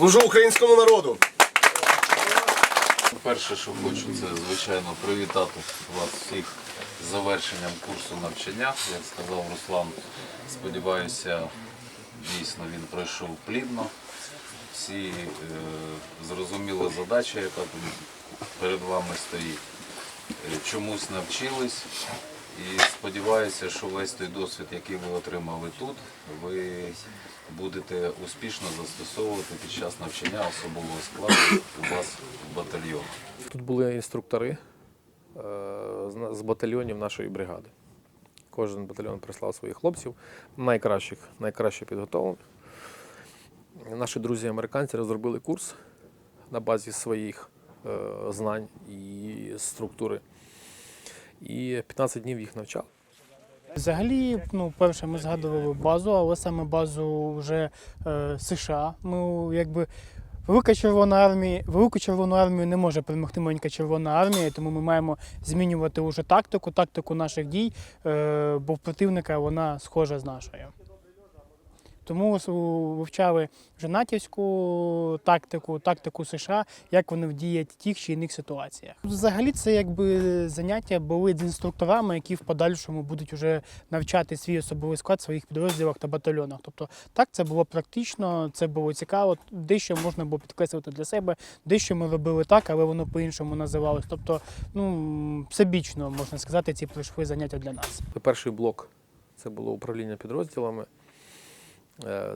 Служу українському народу! Перше, що хочу, це звичайно привітати вас всіх з завершенням курсу навчання. Як сказав Руслан, сподіваюся, дійсно він пройшов плідно. Всі е, зрозуміли задачу, яка тут перед вами стоїть. Е, Чомусь навчились. І сподіваюся, що весь той досвід, який ви отримали тут, ви будете успішно застосовувати під час навчання особового складу у вас в батальйоні. Тут були інструктори е, з батальйонів нашої бригади. Кожен батальйон прислав своїх хлопців, найкращих, найкраще підготовлених. Наші друзі американці розробили курс на базі своїх е, знань і структури. І 15 днів їх навчав. Взагалі, ну, перше, ми згадували базу, але саме базу вже е, США. Ми якби велика Червона армія, велику Червону армію не може перемогти маленька Червона армія, тому ми маємо змінювати уже тактику, тактику наших дій, е, бо противника вона схожа з нашою. Тому вивчали вже натівську тактику, тактику США, як вони вдіють в тих чи інших ситуаціях. Взагалі, це якби заняття були з інструкторами, які в подальшому будуть вже навчати свій особовий склад в своїх підрозділах та батальйонах. Тобто так це було практично, це було цікаво. Дещо можна було підкреслити для себе, дещо ми робили так, але воно по-іншому називалось. Тобто, ну всебічно можна сказати, ці пройшли заняття для нас. Перший блок це було управління підрозділами,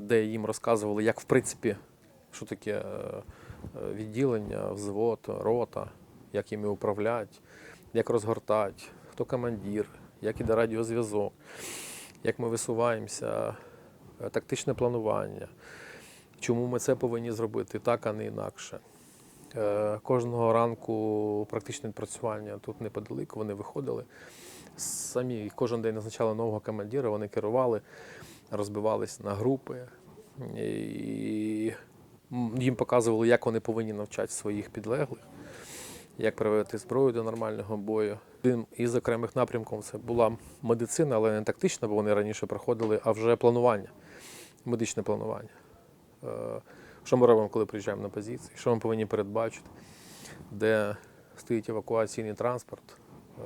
де їм розказували, як в принципі, що таке е, е, відділення, взвод, рота, як іми управляти, як розгортати, хто командир, як іде радіозв'язок, як ми висуваємося, е, тактичне планування, чому ми це повинні зробити так, а не інакше. Е, Кожного ранку практичне відпрацювання тут неподалік, вони виходили самі кожен день назначали нового командира, вони керували, розбивались на групи. І їм показували, як вони повинні навчати своїх підлеглих, як привести зброю до нормального бою. Один із окремих напрямків це була медицина, але не тактична, бо вони раніше проходили, а вже планування, медичне планування. Е, Що ми робимо, коли приїжджаємо на позиції, що ми повинні передбачити, де стоїть евакуаційний транспорт, е,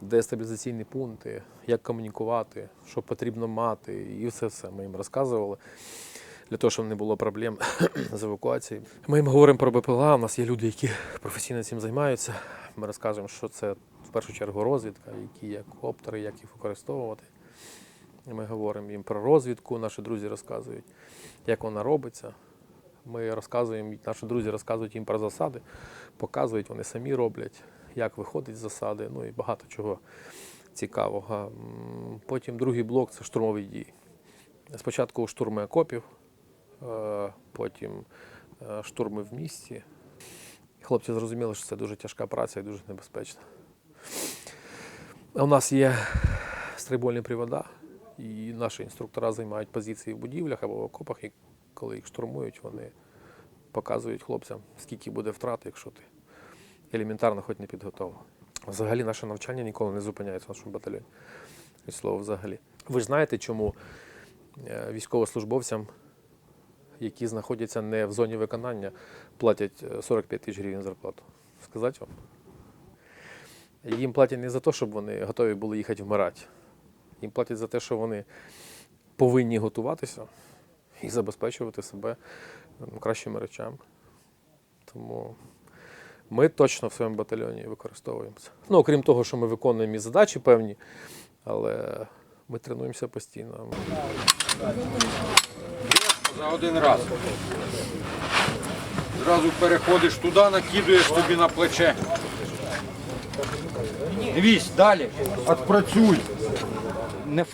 де стабілізаційні пункти, як комунікувати, що потрібно мати, і все все ми їм розказували. Для того, щоб не було проблем з евакуацією. Ми їм говоримо про БПЛА. У нас є люди, які професійно цим займаються. Ми розказуємо, що це в першу чергу розвідка, які є коптери, як їх використовувати. Ми говоримо їм про розвідку, наші друзі розказують, як вона робиться. Ми розказуємо, наші друзі розказують їм про засади, показують, вони самі роблять, як виходить з засади, ну і багато чого цікавого. Потім другий блок це штурмові дії. Спочатку штурми окопів, е, потім е, штурми в місті. Хлопці зрозуміли, що це дуже тяжка праця і дуже небезпечна. У нас є стрейбольні привода, і наші інструктора займають позиції в будівлях або в окопах, і коли їх штурмують, вони показують хлопцям, скільки буде втрат, якщо ти елементарно хоч не підготовлений. Взагалі наше навчання ніколи не зупиняється в нашому батальйоні. Від слова взагалі. Ви ж знаєте, чому е, військовослужбовцям, які знаходяться не в зоні виконання, платять е, 45 тисяч гривень зарплату? Сказати вам? Їм платять не за те, щоб вони готові були їхати вмирати. Їм платять за те, що вони повинні готуватися і забезпечувати себе кращими речами. Тому ми точно в своєму батальйоні використовуємо це. Ну, окрім того, що ми виконуємо і задачі певні, але ми тренуємося постійно. За один раз. Зразу переходиш туди, накидуєш тобі на плече. Дивись, далі. Отпрацюй. Не